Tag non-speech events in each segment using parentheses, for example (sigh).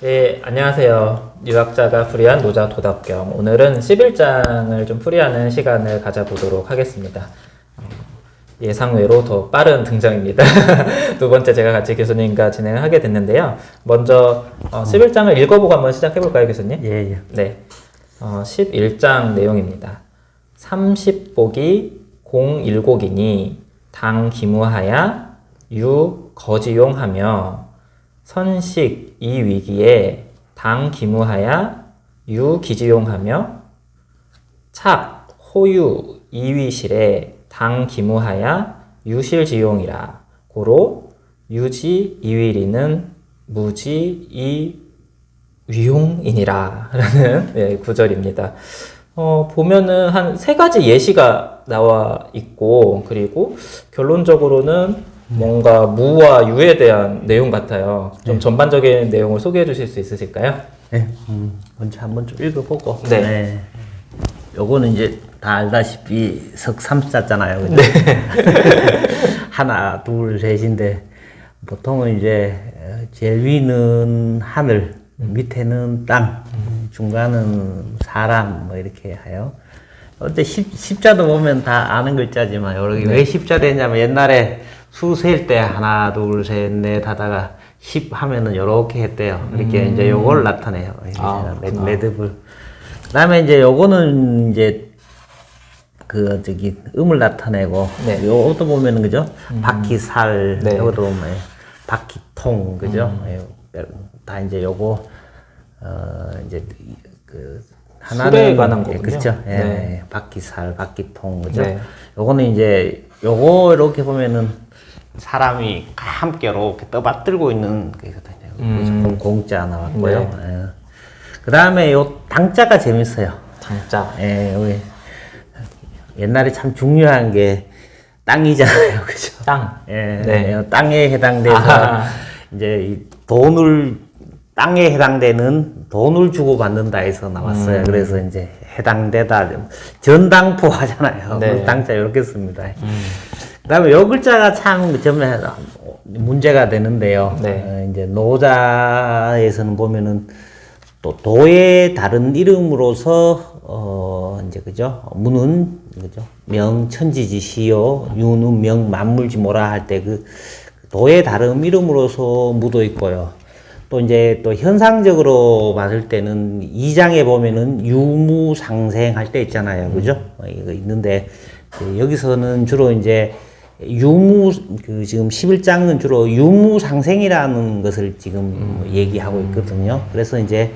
네, 안녕하세요. 유학자가 풀이한 노자 도덕경. 오늘은 11장을 좀 풀이하는 시간을 가져보도록 하겠습니다. 어, 예상외로 더 빠른 등장입니다. (laughs) 두 번째 제가 같이 교수님과 진행을 하게 됐는데요. 먼저 어, 11장을 읽어보고 한번 시작해볼까요, 교수님? 예, 예. 네. 어, 11장 내용입니다. 30복이 공일곡이니 당 기무하야 유 거지용하며 선식 이 위기에 당 기무하야 유 기지용하며 착 호유 이위실에 당 기무하야 유실지용이라 고로 유지 이위리는 무지 이 위용이니라 (laughs) 라는 네, 구절입니다. 어, 보면은 한 세 가지 예시가 나와 있고, 그리고 결론적으로는 뭔가 무와 유에 대한 내용 같아요. 좀 전반적인 내용을 소개해 주실 수 있으실까요? 예, 음, 먼저 한번 좀 읽어보고. 네. 요거는 이제 다 알다시피 석삼자잖아요. 그죠? (laughs) 하나, 둘, 셋인데, 보통은 이제, 어, 제일 위는 하늘, 밑에는 땅, 중간은 사람, 뭐 이렇게 해요. 십, 십자도 보면 다 아는 글자지만, 여기 왜 십자 되냐면 옛날에 수 셀 때 하나, 둘, 셋, 넷 하다가 십 하면은 요렇게 했대요. 이렇게 이제 요걸 나타내요. 아, 레- 레드불. 그 다음에 이제 요거는 이제 그 저기 음을 나타내고 네. 요것도 보면은 그죠 바퀴살 네. 요것도 보면 바퀴통 그죠 예, 다 이제 요거 어 이제 그 술에 관한 예, 거군요. 그렇죠 예, 네. 예, 바퀴살 바퀴통 그죠 네. 요거는 이제 요거 이렇게 보면은 사람이 함께 이렇게 떠받들고 있는 거거든요 음. 공자 나왔고요 예. 그 다음에 요 당자가 재밌어요 장자. 예, 여기 옛날에 참 중요한 게 땅이잖아요, (laughs) 그죠? 땅. 예, 네. 예, 땅에 해당돼서 아하. 이제 이 돈을 땅에 해당되는 돈을 주고 받는다 해서 나왔어요. 음. 그래서 이제 해당되다 전당포 하잖아요. 네. 그 땅자 이렇게 씁니다. 그다음에 요 글자가 참 점에 문제가 되는데요. 네. 어, 이제 노자에서는 보면은 또 도의 다른 이름으로서 어 이제 그죠 무는 그죠 명천지지시요 유는 명 만물지 뭐라 할 때 그 도의 다른 이름으로서 무도 있고요. 또 이제 또 현상적으로 봤을 때는 이장에 보면은 유무상생 할 때 있잖아요. 그죠? 어, 이거 있는데 그 여기서는 주로 이제 유무 그 지금 11장은 주로 유무상생이라는 것을 지금 얘기하고 있거든요. 그래서 이제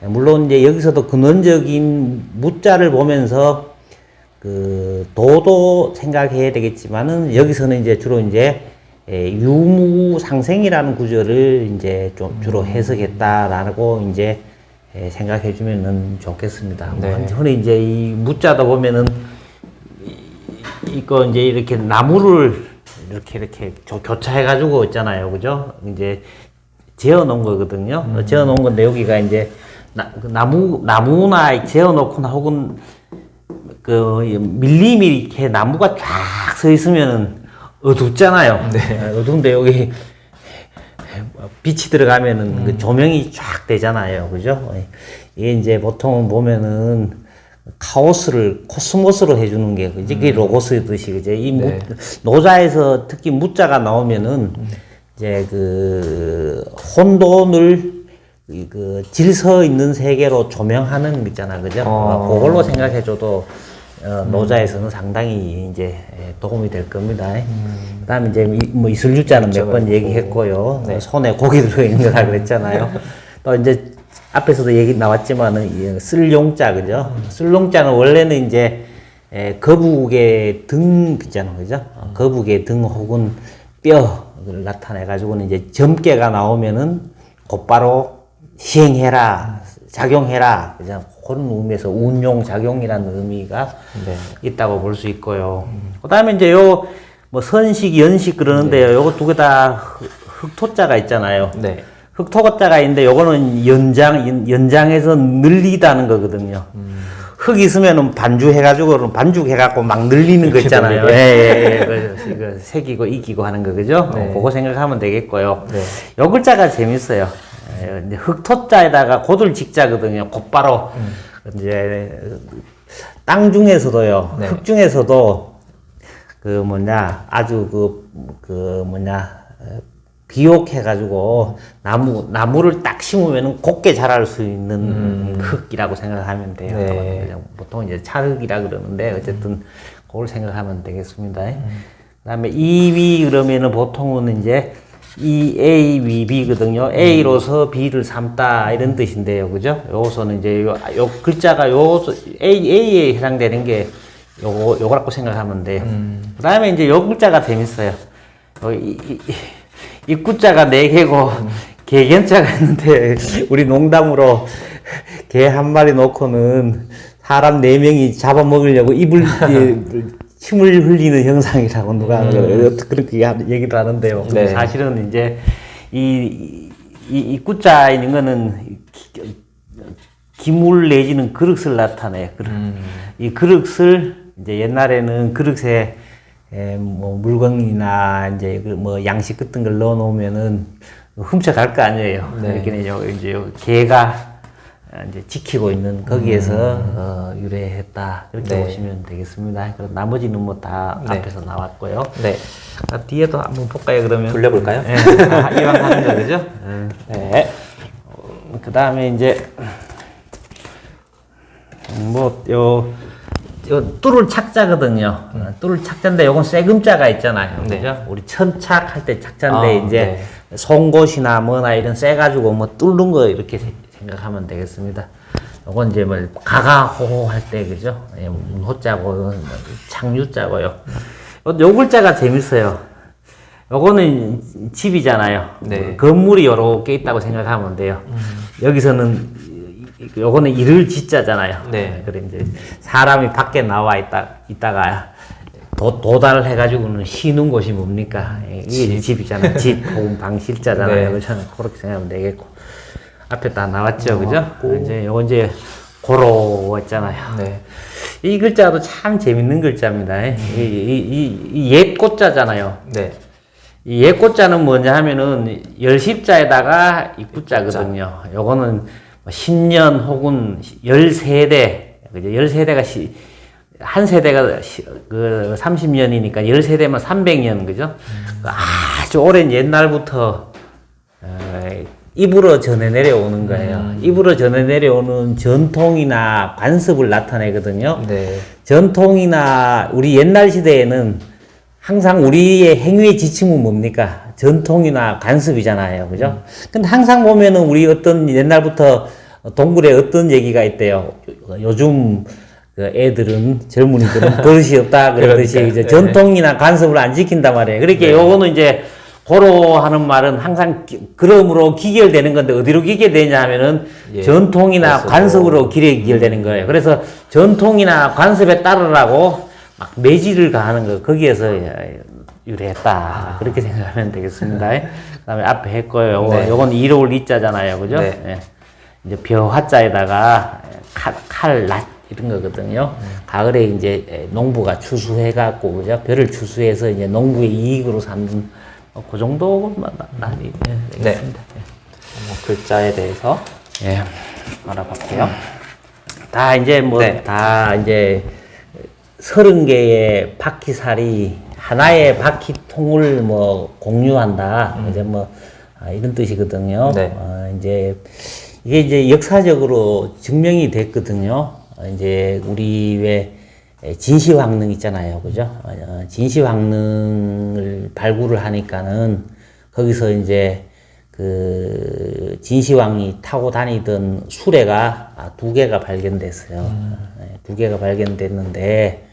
물론 이제 여기서도 근원적인 무자를 보면서 그 도도 생각해야 되겠지만은 여기서는 이제 주로 이제 에, 유무상생이라는 구절을 이제 좀 주로 해석했다라고 이제 에, 생각해 주면은 좋겠습니다. 네. 뭐 흔히 이제 이 무자도 보면은 이- 이거 이제 이렇게 나무를 이렇게 이렇게 교- 교차해 가지고 있잖아요, 그죠? 이제 재어 놓은 거거든요. 재어 놓은 건데 여기가 이제 나, 그 나무 나무나 재어 놓거나 혹은 그 밀림이 이렇게 나무가 쫙 서 있으면은 어둡잖아요. 네. 어두운데 여기 빛이 들어가면은 그 조명이 쫙 되잖아요. 그죠? 이게 이제 보통 보면은 카오스를 코스모스로 해주는 게 그지? 그게 로고스듯이 그죠? 이 무, 네. 노자에서 특히 무자가 나오면은 이제 그 혼돈을 이그 질서 있는 세계로 조명하는 거 있잖아, 그죠? 어. 어, 그걸로 생각해줘도 어, 노자에서는 상당히 이제 예, 도움이 될 겁니다. 그다음에 이제 이, 뭐 이슬주자는 몇 번 얘기했고요. 네. 손에 고기 들어 있는 거다 그랬잖아요. (laughs) 또 이제 앞에서도 얘기 나왔지만은 이 쓸용자 그죠? 쓸용자는 원래는 이제 에, 거북의 등 있잖아, 그죠? 어, 거북의 등 혹은 뼈를 나타내 가지고는 이제 점괘가 나오면은 곧바로 시행해라, 작용해라, 그죠? 그런 의미에서 운용 작용이라는 의미가 네. 있다고 볼 수 있고요. 그다음에 이제 요 뭐 선식, 연식 그러는데요. 요거 두 개 다 흑토자가 있잖아요. 네. 흑토자가 있는데 요거는 연장 연- 연장해서 늘리다는 거거든요. 흙 있으면은 반주해가지고 반죽해갖고 막 늘리는 거 있잖아요. 예, 예, 예. 이거 새기고 이기고 하는 거 그죠? 네. 어, 그거 생각하면 되겠고요. 네. 요 글자가 재밌어요. 예, 이제 흑토자에다가 고들 직자거든요. 곧바로 이제 땅 중에서도요. 네. 흙 중에서도 그 뭐냐 아주 그 그 뭐냐 어, 비옥해가지고 나무 나무를 딱 심으면은 곱게 자랄 수 있는 흙이라고 생각하면 돼요. 네. 보통 이제 차흙이라 그러는데 어쨌든 그걸 생각하면 되겠습니다. 그다음에 이위 그러면은 보통은 이제 이 A, 위, B거든요. A로서 B를 삼다 이런 뜻인데요, 그죠? 요서는 이제 요, 요 글자가 요 A, A에 해당되는 게 요거 요거라고 생각하면 돼요. 그다음에 이제 요 글자가 재밌어요. 요 이, 이, 이, 입구자가 네 개고 개견자가 있는데 우리 농담으로 개 한 마리 놓고는 사람 네 명이 잡아먹으려고 입을 예, (laughs) 침을 흘리는 형상이라고 누가 그렇게 하- 얘기를 하는데요. 네. 사실은 이제 이, 이, 이 입구자 있는 거는 기- 기물 내지는 그릇을 나타내요. 그릇. 이 그릇을 이제 옛날에는 그릇에 에, 뭐 물건이나 이제 그뭐 양식 같은 걸 넣어 놓으면은 훔쳐갈 거 아니에요. 네. 요 이제 요 개가 이제 지키고 있는 거기에서 어, 유래했다 이렇게 네. 보시면 되겠습니다. 그럼 나머지는 뭐다 네. 앞에서 나왔고요. 네. 아, 뒤에도 한번 볼까요 그러면? 돌려볼까요? 네. 아, 이왕 하는 거 그죠? (laughs) 네. 그 다음에 이제 뭐요 요 뚫을 착자거든요. 어, 뚫을 착자인데 요건 세금자가 있잖아요. 네. 그죠? 우리 천착 할 때 착자인데 아, 이제 네. 송곳이나 뭐나 이런 세 가지고 뭐 뚫는 거 이렇게 세- 생각하면 되겠습니다. 요건 이제 뭐 가가호호 할 때 그죠? 예, 호자고 창유자고요. 요, 요 글자가 재밌어요. 요거는 집이잖아요. 네. 건물이 여러 개 있다고 생각하면 돼요. 여기서는 이- 요거는 이를 짓자잖아요. 네. 그래 이제 사람이 밖에 나와 있다 있다가 도, 도달을 해가지고는 쉬는 곳이 뭡니까? 이게 이제 집이잖아요. 집 혹은 방실자잖아요. 네. 그렇죠? 그렇게 생각하면 되겠고 앞에 다 나왔죠, 그죠? 이제 요거 이제 고로 했잖아요. 네. 이 글자도 참 재밌는 글자입니다. 이, 이, 이, 이 옛 꽃자잖아요. 네. 이 옛 꽃자는 뭐냐 하면은 열십자에다가 입구자거든요. 요거는 뭐 10년 혹은 13대, 그죠? 13대가 시, 한 세대가 시, 그 30년이니까 13대면 300년, 그죠? 아주 오랜 옛날부터 어, 입으로 전해 내려오는 거예요. 입으로 전해 내려오는 전통이나 관습을 나타내거든요. 네. 전통이나 우리 옛날 시대에는 항상 우리의 행위의 지침은 뭡니까? 전통이나 관습이잖아요. 그죠? 근데 항상 보면은 우리 어떤 옛날부터 동굴에 어떤 얘기가 있대요. 요즘 그 애들은 젊은이들은 (laughs) 버릇이 없다 그러듯이 그러니까, 이제 네. 전통이나 관습을 안 지킨단 말이에요. 그렇게 요거는 이제 고로 하는 말은 항상 기- 그러므로 기결되는 건데 어디로 기결되냐 하면은 예, 전통이나 관습으로. 길에 기결되는 거예요. 그래서 전통이나 관습에 따르라고 막 매질을 가하는 거 거기에서 유래했다 그렇게 생각하면 되겠습니다. 그다음에 앞에 했고요. 요거, 네. 요건 이로울 이자잖아요, 그죠? 네. 예. 이제 벼화자에다가 칼, 칼, 낫 이런 거거든요. 가을에 이제 농부가 추수해갖고 그죠? 벼를 추수해서 이제 농부의 이익으로 삼는 어, 그 정도만 예, 네. 되겠습니다. 뭐 글자에 대해서 예. 알아볼게요. 다 이제 뭐 네. 다 이제 서른 개의 바퀴살이 하나의 바퀴통을 뭐 공유한다. 이제 뭐 아, 이런 뜻이거든요. 음. 네. 어, 이제 이게 이제 역사적으로 증명이 됐거든요. 어, 이제 우리 왜 진시황릉 있잖아요, 그죠? 어, 진시황릉을 발굴을 하니까는 거기서 이제 그 진시황이 타고 다니던 수레가 아, 두 개가 발견됐어요. 네, 두 개가 발견됐는데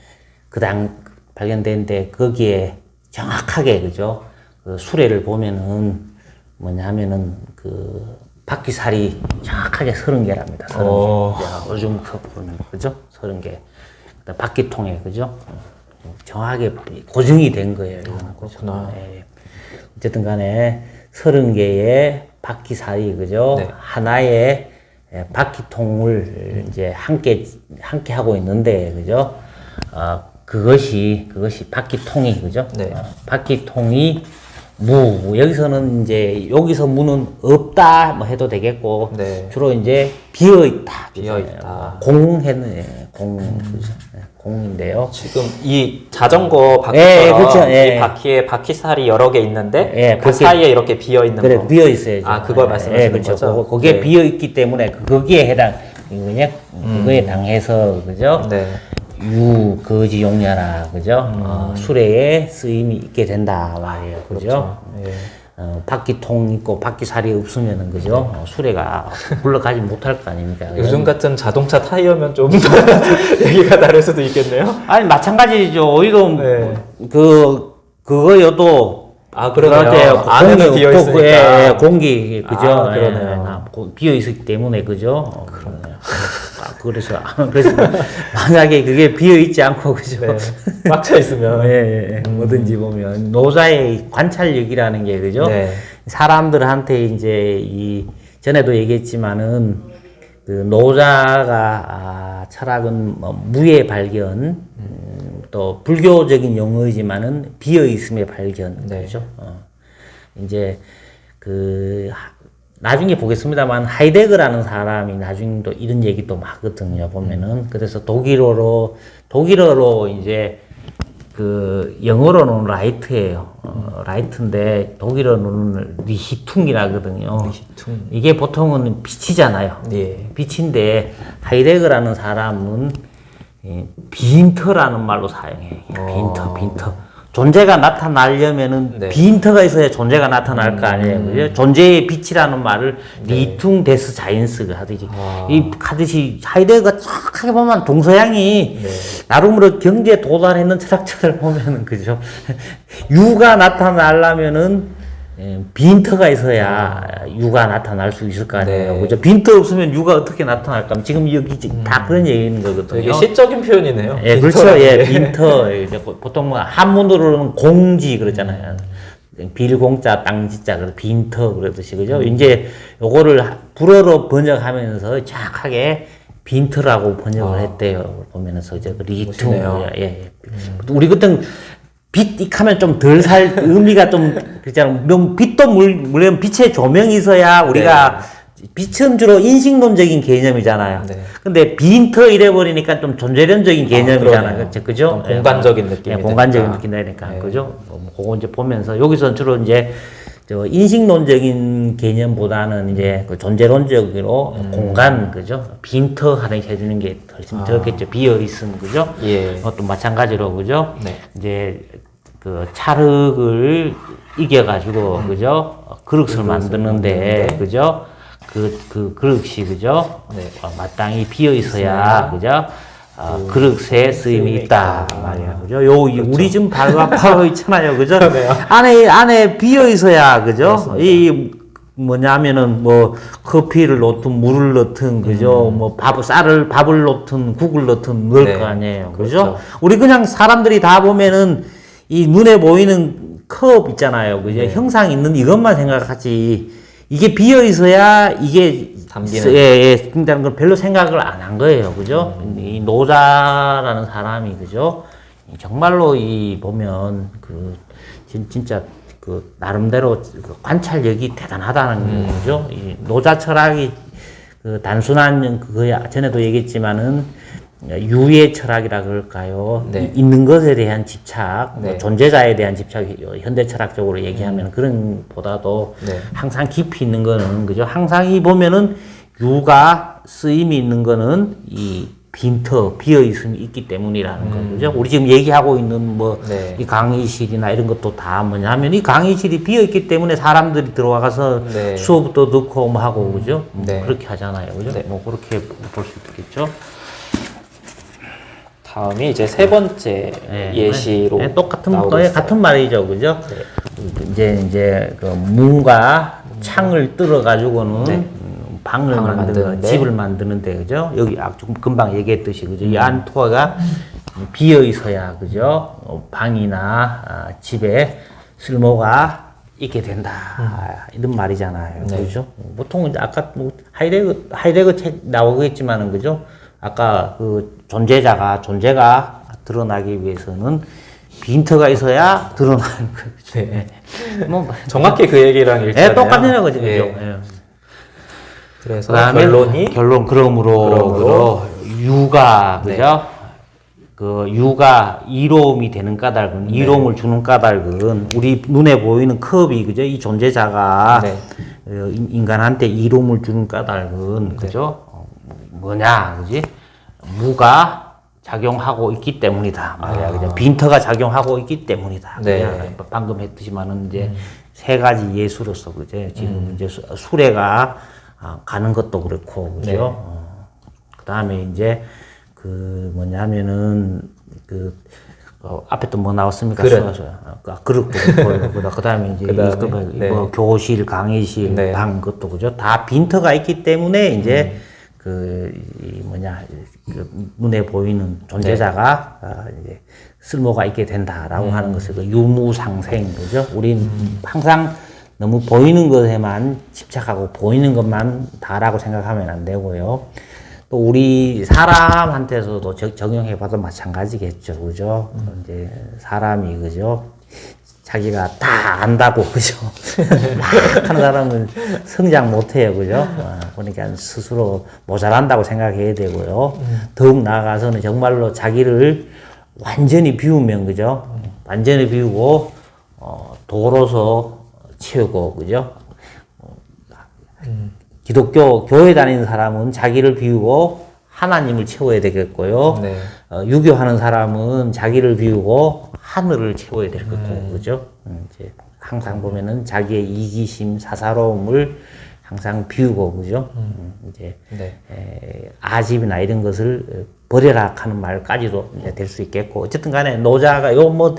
그 당 발견됐는데 거기에 정확하게 그죠? 그 수레를 보면은 뭐냐 하면은 그 바퀴살이 정확하게 서른 개랍니다. 서른 개. 오. 야, 요즘 그 보면 그죠? 서른 개. 그다음 바퀴통에 그죠? 어, 정확하게 고정이 된 거예요. 이거는. 그렇구나. 예. 어쨌든 간에 서른 개의 바퀴살이 그죠? 네. 하나의 예, 바퀴통을 이제 함께 함께 하고 있는데 그죠? 어, 그것이 그것이 바퀴통이 그죠? 네. 어, 바퀴통이 무 여기서는 이제 여기서 무는 없다 뭐 해도 되겠고 네. 주로 이제 비어 있다 비어 있다. 공했는 예, 공 그죠? 예, 공인데요. 지금 이 자전거 예, 바퀴처럼 그렇죠. 예. 이 바퀴에 바퀴살이 여러 개 있는데 예, 그 바퀴- 사이에 이렇게 비어 있는 그래 거. 비어 있어야죠. 아, 그걸 예, 말씀하시는 예, 그렇죠. 거죠? 그거- 거기에 네. 비어 있기 때문에 그- 거기에 해당 그냥 그거에 당해서 그죠? 네. 유 거지 용냐라 그죠? 음. 어, 수레에 쓰임이 있게 된다 말이에요. 그죠? 예. 어, 바퀴통 있고 바퀴살이 없으면은 그죠? 어, 수레가 굴러가지 못할 거 아닙니까? (laughs) 요즘 같은 자동차 타이어면 좀 (laughs) 얘기가 다를 수도 있겠네요. 아니 마찬가지죠. 오히려 네. 그 그거여도 아, 그러네요. 그럴 때 안에는 공기 비어 없고, 있으니까. 예, 예, 공기 그죠? 아, 그러네요. 예, 고- 비어 있기 때문에 그죠? 그러네요. 아, 그래서 그래서 (laughs) 만약에 그게 비어 있지 않고 그죠? 네. 꽉차 있으면. (laughs) 예, 예, 예. 뭐든지 보면 노자의 관찰력이라는 게 그죠? 네. 사람들한테 이제 이 전에도 얘기했지만은 그 노자가 아, 철학은 뭐 무의 발견 음, 또 불교적인 용어이지만은 비어 있음의 발견 네. 그죠? 어. 이제 그 하- 나중에 보겠습니다만 하이데거라는 사람이 나중에 또 이런 얘기 또 하거든요 보면은 그래서 독일어로 독일어로 이제 그 영어로는 라이트예요 어, 라이트인데 독일어로는 리히퉁이라거든요 리히퉁. 이게 보통은 빛이잖아요 예. 빛인데 하이데거라는 사람은 이 빈터라는 말로 사용해. 빈터, 빈터. 존재가 나타나려면은 네. 빈터가 있어야 존재가 나타날 거 아니에요. 그죠? 존재의 빛이라는 말을 리퉁 데스 자인스가 하듯이 이 하듯이 하이데거가 정확하게 보면 동서양이 나름으로 경제에 도달했는 철학자들 (laughs) 보면은 그죠? (laughs) 유가 나타나려면은 예, 빈터가 있어야 유가 나타날 수 있을 거 아니에요. 네. 그죠? 빈터 없으면 유가 어떻게 나타날까? 지금 여기 지금 다 그런 얘기인 거거든요. 되게 시적인 표현이네요. 예, 그렇죠. 예, 게. 빈터. 이제 보통 뭐 한문으로는 공지 그러잖아요. 빌공자 땅지자 그래 빈터 그러듯이 그죠? 음. 이제 요거를 불어로 번역하면서 정확하게 빈터라고 번역을 했대요. 보면서 이제 그 리퉁 아. 음. 예, 예. 우리 그땐 빛 하면 좀 덜 살 의미가 좀 그렇잖아. 명 빛도 물 물론 빛의 조명이 있어야 우리가 빛은 주로 인식론적인 개념이잖아요. 네. 근데 빈터 이래 버리니까 좀 존재론적인 개념이잖아요. 그러네요. 그렇죠? 그죠? 좀 공간적인 예, 느낌이 예, 공간적인 되니까. 느낌 나니까 네. 그죠? 뭐 그거 이제 보면서 여기서 주로 이제 저 인식론적인 개념보다는 이제 그 존재론적으로 음. 공간 그죠? 빈터 하는 해주는 게 훨씬 좋겠죠. 비어 있음 그죠? 아. 예. 어, 또 마찬가지로 그죠? 네. 이제 그 찰흙을 이겨가지고 음. 그죠? 어, 그릇을 만드는데 그죠? 그, 그 그릇이 그죠? 네. 어, 마땅히 비어 있어야 그죠? 어, 그릇에 쓰임이 있다 말이야 그죠? 요 이- 우리 지금 바로 바로 (laughs) 있잖아요 그죠? 안에 안에 비어 있어야 그죠? 이 뭐냐면은 뭐 커피를 넣든 물을 넣든 그죠? 뭐밥 쌀을 밥을 넣든 국을 넣든 넣을 네. 거 아니에요 그죠? 그렇죠. 우리 그냥 사람들이 다 보면은 이 눈에 보이는 컵 있잖아요. 그죠? 네. 형상 있는 이것만 생각하지. 이게 비어 있어야 이게 담기는. 예, 예, 된다는 걸 별로 생각을 안 한 거예요. 그죠? 음. 이 노자라는 사람이 그죠? 정말로 이 보면 그 진, 진짜 그 나름대로 그 관찰력이 대단하다는 음. 거죠. 이 노자 철학이 그 단순한 그거야 전에도 얘기했지만은 유의 철학이라 그럴까요? 네. 이- 있는 것에 대한 집착, 뭐 네. 존재자에 대한 집착이 현대 철학적으로 얘기하면 그런 보다도 네. 항상 깊이 있는 거는 그죠? 항상 이 보면은 유가 쓰임이 있는 거는 이 빈터 비어 있음이 있기 때문이라는 거 그죠? 우리 지금 얘기하고 있는 뭐이 네. 강의실이나 이런 것도 다 뭐냐면 이 강의실이 비어 있기 때문에 사람들이 들어와서 네. 수업도 듣고 뭐 하고 그죠? 뭐 네. 그렇게 하잖아요, 그죠? 네. 뭐 그렇게 볼 수 있겠죠? 다음이 이제 세 번째 네. 예시로 네, 똑같은 나오고 거에. 네. 같은 말이죠, 그죠? 이제 이제 그 문과 창을 뜯어 가지고는 네. 음, 방을, 방을 만드는. 집을 만드는데 그죠? 여기 아, 조금 금방 얘기했듯이 그죠? 음. 이 안토가 비어 있어야 그죠? 어, 방이나 아, 집에 쓸모가 있게 된다 이런 말이잖아요, 음. 네. 그죠? 보통 이제 아까 뭐 하이데거 하이데거 책 나오겠지만은 그죠? 아까 그 존재자가 존재가 드러나기 위해서는 빈터가 있어야 드러나는 (laughs) 거죠. 네. 뭐 정확히 그 얘기랑 일치하네요. 예, 똑같은 거죠. 예. 예. 그래서 결론이 결론 그러므로, 그러므로 유가 네. 그죠? 그 유가 이로움이 되는 까닭은 네. 이로움을 주는 까닭은 우리 눈에 보이는 컵이 그죠? 이 존재자가 네. 어, 인- 인간한테 이로움을 주는 까닭은 그죠? 어, 뭐냐, 그지? 무가 작용하고 있기 때문이다. 말이야, 그죠? 빈터가 작용하고 있기 때문이다. 아. 네. 음. 그냥 방금 했듯이만은 이제 세 가지 예수로서 그죠? 지금 이제 수- 수레가 아, 가는 것도 그렇고 그죠? 네. 어, 그다음에 이제 그 뭐냐면은 그 어, 앞에 또 뭐 나왔습니까? 그릇. 수- 아, 그릇도 그렇고 그다- 그다음에 (laughs) 이제 그다음에, 이- 그 뭐, 네. 뭐 교실, 강의실, 네. 방 것도 그죠? 다 빈터가 있기 때문에 이제 음. 그, 이 뭐냐, 그 눈에 보이는 존재자가 아, 이제 쓸모가 있게 된다라고 음. 하는 것을 그 유무상생, 그죠? 우린 항상 너무 보이는 것에만 집착하고 보이는 것만 다라고 생각하면 안 되고요. 또 우리 사람한테서도 적- 적용해 봐도 마찬가지겠죠, 그죠? 이제 사람이 그죠? 자기가 다 안다고 그죠? (laughs) 막 하는 사람은 성장 못해요, 그죠? 어, 그러니까 스스로 모자란다고 생각해야 되고요. 더욱 나아가서는 정말로 자기를 완전히 비우면 그죠? 완전히 비우고 어, 도로서 채우고 그죠? 기독교 교회 다니는 사람은 자기를 비우고 하나님을 채워야 되겠고요. 네. 어, 유교하는 사람은 자기를 비우고 하늘을 채워야 될 거고, 그죠? 음, 이제 항상 보면은 자기의 이기심, 사사로움을 항상 비우고, 그죠? 음, 이제 네. 에, 아집이나 이런 것을 어, 버려라 하는 말까지도 이제 될수 있겠고, 어쨌든 간에 노자가 요뭐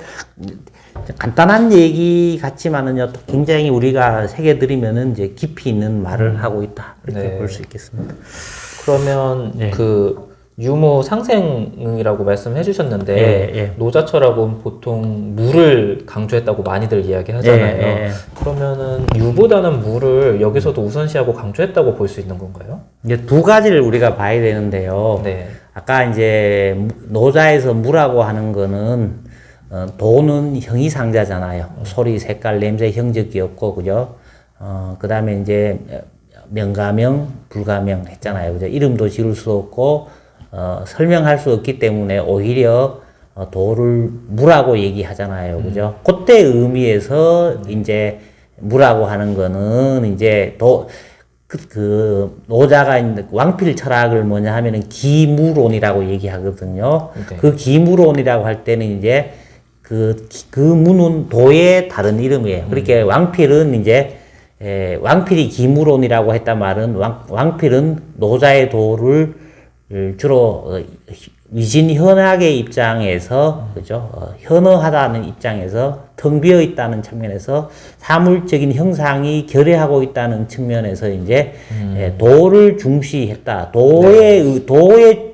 간단한 얘기 같지만은요, 또 굉장히 우리가 새겨드리면은 이제 깊이 있는 말을 하고 있다. 이렇게 네. 볼수 있겠습니다. 그러면 네. 그 유무 상생이라고 말씀해 주셨는데 예, 예. 노자철학은 보통 물을 강조했다고 많이들 이야기하잖아요. 예, 예. 그러면은 유보다는 물을 여기서도 우선시하고 강조했다고 볼 수 있는 건가요? 이제 두 가지를 우리가 봐야 되는데요. 네. 아까 이제 무- 노자에서 무라고 하는 거는 어, 도는 형이상자잖아요. 소리, 색깔, 냄새, 형적 이 없고 그죠? 어, 그다음에 이제 명가명, 불가명 했잖아요. 그죠? 이름도 지을 수 없고 어, 설명할 수 없기 때문에 오히려 어, 도를 무라고 얘기하잖아요. 그죠? 그때 의미에서 이제 무라고 하는 거는 이제 도 그, 그 노자가 왕필 철학을 뭐냐 하면은 기무론이라고 얘기하거든요. 네. 그 기무론이라고 할 때는 이제 그, 기- 그 무는 도의 다른 이름이에요. 그렇게 왕필은 이제 에, 왕필이 기무론이라고 했단 말은 왕, 왕필은 노자의 도를 주로 어, 위진현학의 입장에서 그죠? 어, 현어하다는 입장에서 텅 비어 있다는 측면에서 사물적인 형상이 결여하고 있다는 측면에서 이제 예, 도를 중시했다. 도의 의- 도의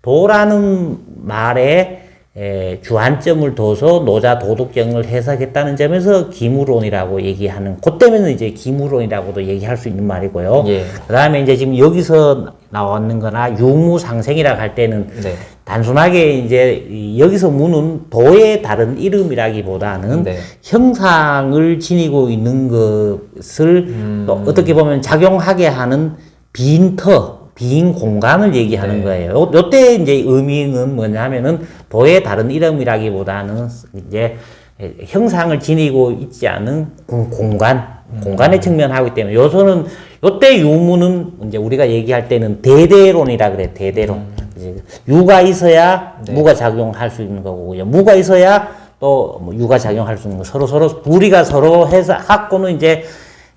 도라는 말에 에, 주안점을 둬서 노자 도덕경을 해석했다는 점에서 기무론이라고 얘기하는 그때면은 이제 기무론이라고도 얘기할 수 있는 말이고요. 예. 그 다음에 이제 지금 여기서 나왔는 거나 유무상생이라고 할 때는 네. 단순하게 이제 이- 여기서 무는 도의 다른 이름이라기보다는 네. 형상을 지니고 있는 것을 음. 또 어떻게 보면 작용하게 하는 빈터, 빈 공간을 얘기하는 네. 거예요. 요, 요때 이제 의미는 뭐냐 하면은 도의 다른 이름이라기보다는 이제 형상을 지니고 있지 않은 공- 공간, 음. 공간에 측면하기 때문에 요소는 요때 유무는 이제 우리가 얘기할 때는 대대론이라 그래, 대대론. 음. 유가 있어야 네. 무가 작용할 수 있는 거고, 무가 있어야 또뭐 유가 작용할 수 있는 거. 서로 서로 우리가 서로 해서 갖고는 이제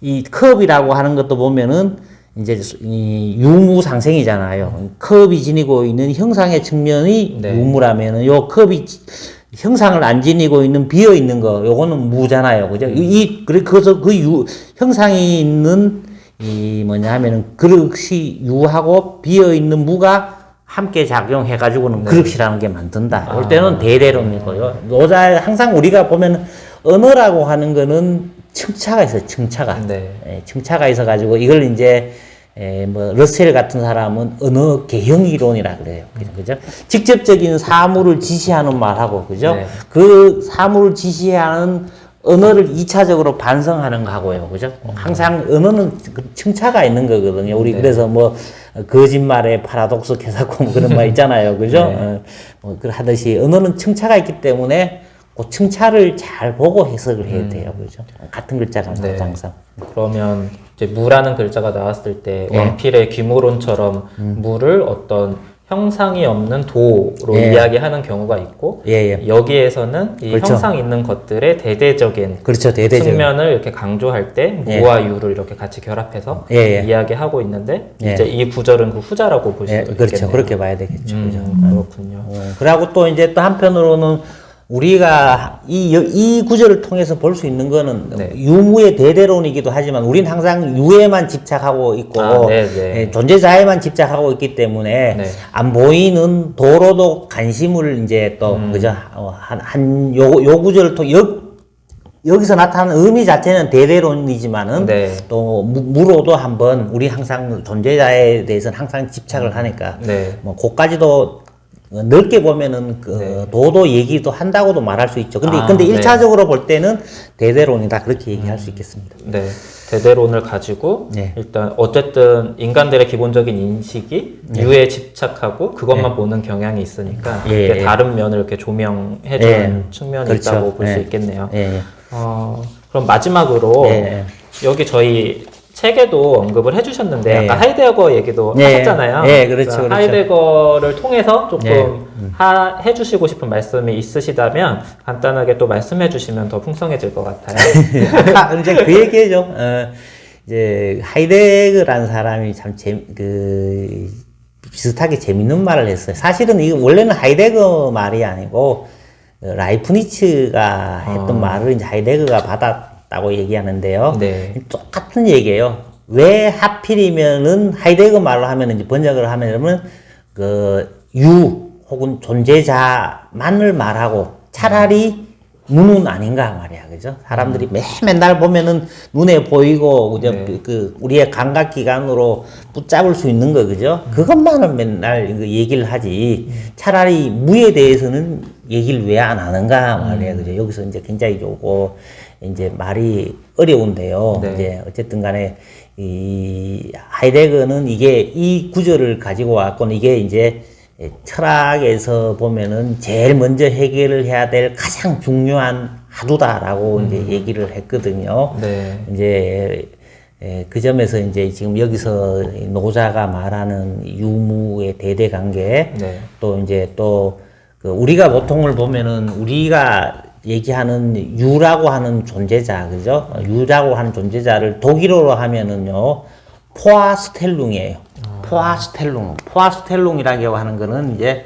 이 컵이라고 하는 것도 보면은 이제 이 유무상생이잖아요. 컵이 지니고 있는 형상의 측면이 네. 유무라면은 요 컵이 지- 형상을 안 지니고 있는 비어 있는 거 요거는 무잖아요. 그죠? 이 그래 그래서 그 유 형상이 있는 이 뭐냐 하면은 그릇이 유하고 비어 있는 무가 함께 작용해 가지고는 그릇이라는 게 만든다. 올 때는 대대론이고요. 노자 항상 우리가 보면 언어라고 하는 거는 층차가 있어요. 층차가. 네. 예, 층차가 있어 가지고 이걸 이제 에, 뭐 러셀 같은 사람은 언어 개형 이론이라 그래요. 그죠? 그죠? 직접적인 사물을 지시하는 말하고 그죠? 네. 그 사물을 지시하는 언어를 이차적으로 반성하는 거고요. 그죠? 항상 언어는 그 층차가 있는 거거든요. 우리 그래서 뭐 거짓말의 파라독스 개사고 뭐 그런 말 (laughs) 있잖아요. 그죠? 어, 뭐 그 하듯이 언어는 층차가 있기 때문에 그 층차를 잘 보고 해석을 해야 돼요. 그죠? 같은 글자가 네. 항상. 그러면 이제 무라는 글자가 나왔을 때 예. 원필의 귀모론처럼 무를 어떤 형상이 없는 도로 예. 이야기하는 경우가 있고 예, 예. 여기에서는 이 그렇죠. 형상 있는 것들의 대대적인 그렇죠. 대대적. 측면을 이렇게 강조할 때 예. 무와 유를 이렇게 같이 결합해서 예, 예. 이야기하고 있는데 예. 이제 이 구절은 그 후자라고 볼수 예, 있겠네요. 그렇죠. 그렇게 봐야 되겠죠. 그죠? 음, 그렇군요. 어, 그리고 또 이제 또 한편으로는 우리가 이, 여- 이 구절을 통해서 볼 수 있는 거는 네. 유무의 대대론이기도 하지만 우리는 항상 유에만 집착하고 있고 아, 네, 네. 예, 존재 자에만 집착하고 있기 때문에 네. 안 보이는 도로도 관심을 이제 또 음. 그죠 어, 한한요 요 구절을 통 여, 여기서 나타나는 의미 자체는 대대론이지만은 네. 또 무, 무로도 한번 우리 항상 존재자에 대해서는 항상 집착을 하니까 네. 뭐 그까지도 넓게 보면은 그 도도 얘기도 한다고도 말할 수 있죠. 근데 아, 근데 네. 일차적으로 볼 때는 대대론이다 그렇게 얘기할 수 있겠습니다. 네. 대대론을 가지고 네. 일단 어쨌든 인간들의 기본적인 인식이 유에 집착하고 그것만 보는 경향이 있으니까 네. 예, 예. 다른 면을 이렇게 조명해주는 예. 측면이 그렇죠. 있다고 볼수 예. 있겠네요. 예, 예. 어, 그럼 마지막으로 예, 여기 저희 책에도 언급을 해주셨는데 예. 아까 하이데거어 얘기도 예. 하셨잖아요. 예, 그렇죠, 그렇죠. 하이데거를 통해서 조금 예. 음. 하, 해주시고 싶은 말씀이 있으시다면 간단하게 또 말씀해주시면 더 풍성해질 것 같아요. (laughs) 아까 이제 그 얘기죠. 어, 이제 하이데거라는 사람이 참 재, 그 비슷하게 재밌는 말을 했어요. 사실은 이거 원래는 하이데거 말이 아니고 어, 라이프니츠가 했던 아. 말을 이제 하이데거가 받았 다고 얘기하는데요. 네. 똑같은 얘기예요. 왜 하필이면은 하이데거 말로 하면 이제 번역을 하면 그유 혹은 존재자만을 말하고 차라리 무는 아닌가 말이야, 그죠? 사람들이 매 맨날 보면은 눈에 보이고 그죠? 네. 그, 그 우리의 감각 기관으로 붙잡을 수 있는 거, 그죠? 그것만을 맨날 이거 얘기를 하지. 차라리 무에 대해서는 얘기를 왜 안 하는가 말이야, 그죠? 여기서 이제 굉장히 요거 이제 말이 어려운데요. 네. 이제 어쨌든 간에 이 하이데거는 이게 이 구절을 가지고 왔고는 이게 이제 철학에서 보면은 제일 먼저 해결을 해야 될 가장 중요한 하두다라고 이제 얘기를 했거든요. 네. 이제 에, 그 점에서 이제 지금 여기서 노자가 말하는 유무의 대대 관계 네. 또 이제 또 그 우리가 보통을 보면은 우리가 얘기하는 유라고 하는 존재자 그죠? 유라고 하는 존재자를 독일어로 하면은요 포아스텔룽이에요. 포아스텔룽. 포아스텔룽이라고 하는 거는 이제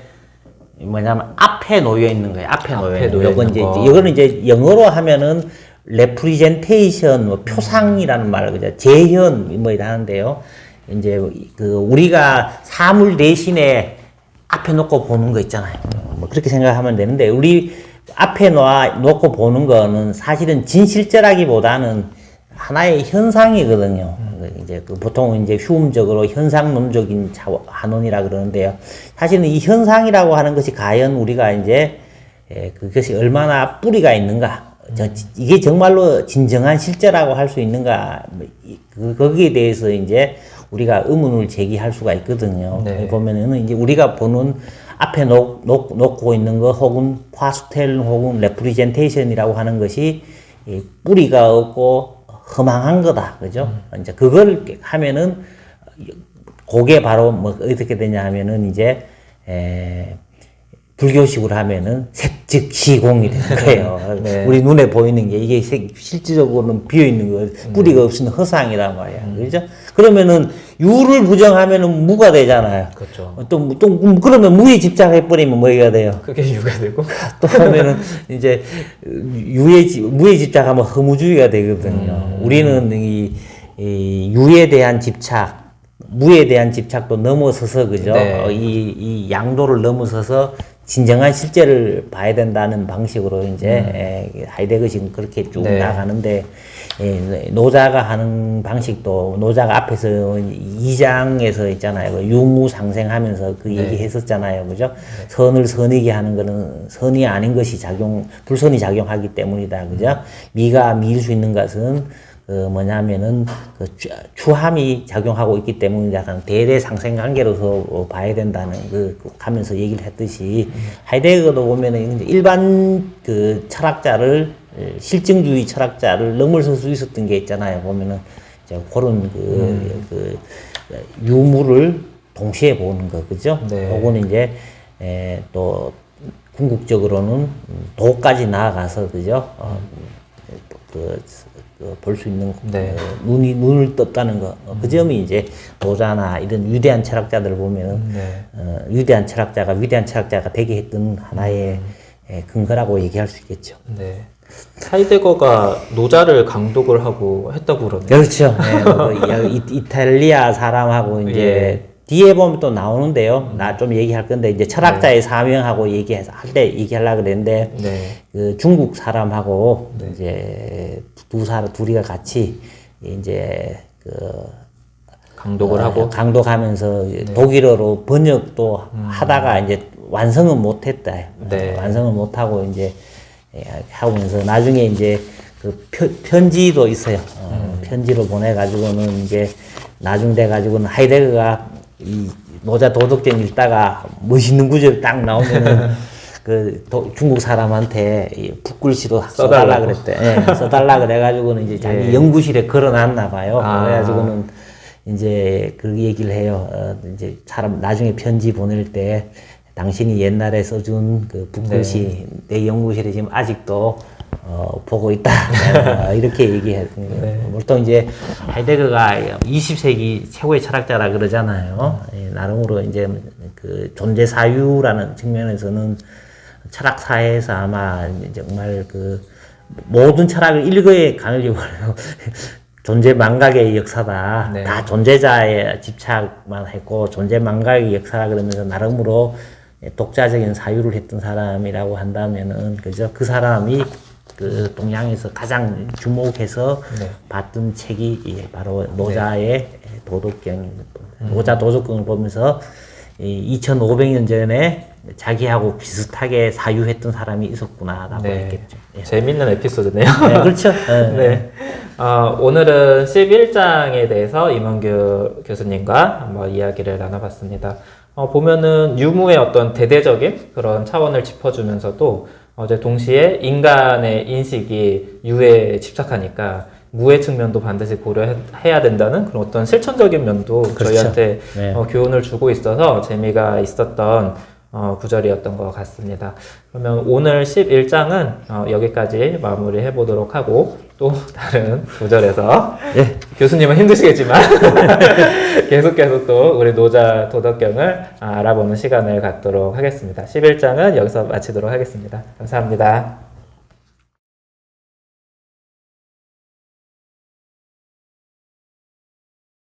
뭐냐면 앞에 놓여 있는 거예요. 앞에 놓여 있는 거. 이건 이제 거. 이거는 이제 영어로 하면은 레프리젠테이션 뭐 표상이라는 말 그죠? 재현 뭐 이러는데요. 이제 그 우리가 사물 대신에 앞에 놓고 보는 거 있잖아요. 뭐 그렇게 생각하면 되는데 우리 앞에 놓아 놓고 보는 거는 사실은 진실제라기보다는 하나의 현상이거든요. 그 이제 그 보통 이제 휴음적으로 현상론적인 자- 한원이라 그러는데요. 사실은 이 현상이라고 하는 것이 과연 우리가 이제 에, 그것이 얼마나 뿌리가 있는가, 저, 이게 정말로 진정한 실제라고 할 수 있는가, 그, 거기에 대해서 이제 우리가 의문을 제기할 수가 있거든요. 네. 보면은 이제 우리가 보는 앞에 놓, 놓, 놓 고 있는 거 혹은 파스텔 혹은 레프리젠테이션이라고 하는 것이 이 뿌리가 없고 허망한 거다. 그죠? 이제 그걸 하면은 그게 바로 뭐 어떻게 되냐 하면은 이제 에, 불교식으로 하면은 색즉 시공이 되는 (laughs) 거예요. 네. 우리 눈에 보이는 게 이게 색- 실질적으로는 비어 있는 거, 뿌리가 없으면 허상이란 말이야. 그죠? 그러면은 유를 부정하면은 무가 되잖아요. 그렇죠. 어, 또, 무- 또 무- 그러면 무에 집착해 버리면 뭐가 돼요? 그게 유가 되고 (laughs) 또 보면은 이제 유에 집- 무에 집착하면 허무주의가 되거든요. 우리는 이, 이 유에 대한 집착, 무에 대한 집착도 넘어서서 그죠? 네. 어, 이, 이 양도를 넘어서서 진정한 실제를 봐야 된다는 방식으로 이제 에, 하이데거식은 그렇게 쭉 네. 나가는데 예, 노자가 하는 방식도 노자가 앞에서 2장에서 있잖아요. 그 유무상생하면서 그 얘기했었잖아요. 그죠? 선을 선이게 하는 거는 선이 아닌 것이 작용, 불선이 작용하기 때문이다. 그죠? 미가 미일 수 있는 것은 그 뭐냐면은 그 추- 추함이 작용하고 있기 때문에 약간 대대 상생 관계로서 어, 봐야 된다는 그, 그 하면서 얘기를 했듯이 하이데거도 보면은 일반 그 철학자를 에, 실증주의 철학자를 넘어설 수 있었던 게 있잖아요. 보면은 이제 그런 그, 그 유무를 동시에 보는 거 그죠? 네. 그거는 이제 에, 또 궁극적으로는 도까지 나아가서 그죠? 어, 그, 볼수 있는 네. 어, 눈이 눈을 떴다는 거. 어, 그 점이 이제 노자나 이런 위대한 철학자들을 보면은 네. 어, 위대한 철학자가 위대한 철학자가 되게 했던 하나의 예, 근거라고 얘기할 수 있겠죠. 네. 하이데거가 노자를 강독을 하고 했다고 그러네요. 그렇죠. 예, (laughs) 그 이- 이탈리아 사람하고 이제 예. 뒤에 보면 또 나오는데요. 나 좀 얘기할 건데 이제 철학자의 사명하고 얘기해서 할 때 얘기하려고 그랬는데 네. 그 중국 사람하고 이제 두 사람 둘이가 같이 이제 그 강독을 어, 하고 강독하면서 독일어로 번역도 하다가 이제 완성은 못했다. 네. 완성은 못하고 이제 예, 하면서 나중에 이제 그 편- 편지도 있어요. 어, 편지로 보내가지고는 이제 나중 돼가지고는 하이데거가 이 노자 도덕전 읽다가 멋있는 구절 딱 나오면은 (laughs) 그 도- 중국 사람한테 이 붓글씨로 써달라. 그랬대. 예, (laughs) 써달라 그래가지고는 이제 자기 예. 연구실에 걸어놨나 봐요. 아. 그래가지고는 이제 그 얘기를 해요. 어, 이제 사람 나중에 편지 보낼 때 당신이 옛날에 써준 그 붓글씨 내 연구실에 지금 아직도 어, 보고 있다. 어, (laughs) 이렇게 얘기해요. 보통 이제 하이데거가 20세기 최고의 철학자라 그러잖아요. 예, 나름으로 이제 그 존재 사유라는 측면에서는 철학사에서 아마 이제 정말 그 모든 철학을 일거에 강을 지어버려요. (laughs) 존재 망각의 역사다. 네. 다 존재자에 집착만 했고 존재 망각의 역사라 그러면서 나름으로 독자적인 사유를 했던 사람이라고 한다면은 그죠? 그 사람이 그 동양에서 가장 주목해서 네. 봤던 책이 예, 바로 노자의 도덕경입니다. 노자 도덕경을 보면서 이 2,500년 전에 자기하고 비슷하게 사유했던 사람이 있었구나라고 네. 했겠죠. 예. 재밌는 에피소드네요. 네, 그렇죠. (laughs) 예. 네. 어, 오늘은 11장에 대해서 임원규 교수님과 한번 이야기를 나눠봤습니다. 어, 보면은 유무의 어떤 대대적인 그런 차원을 짚어주면서도 어제 동시에 인간의 인식이 유에 집착하니까 무의 측면도 반드시 고려해야 된다는 그런 어떤 실천적인 면도 그렇죠. 저희한테 네. 어, 교훈을 주고 있어서 재미가 있었던 어, 구절이었던 것 같습니다. 그러면 오늘 11장은 어, 여기까지 마무리 해 보도록 하고 또 (laughs) 다른 구절에서 예. 교수님은 힘드시겠지만 (laughs) 계속해서 또 우리 노자 도덕경을 아, 알아보는 시간을 갖도록 하겠습니다. 11장은 여기서 마치도록 하겠습니다. 감사합니다.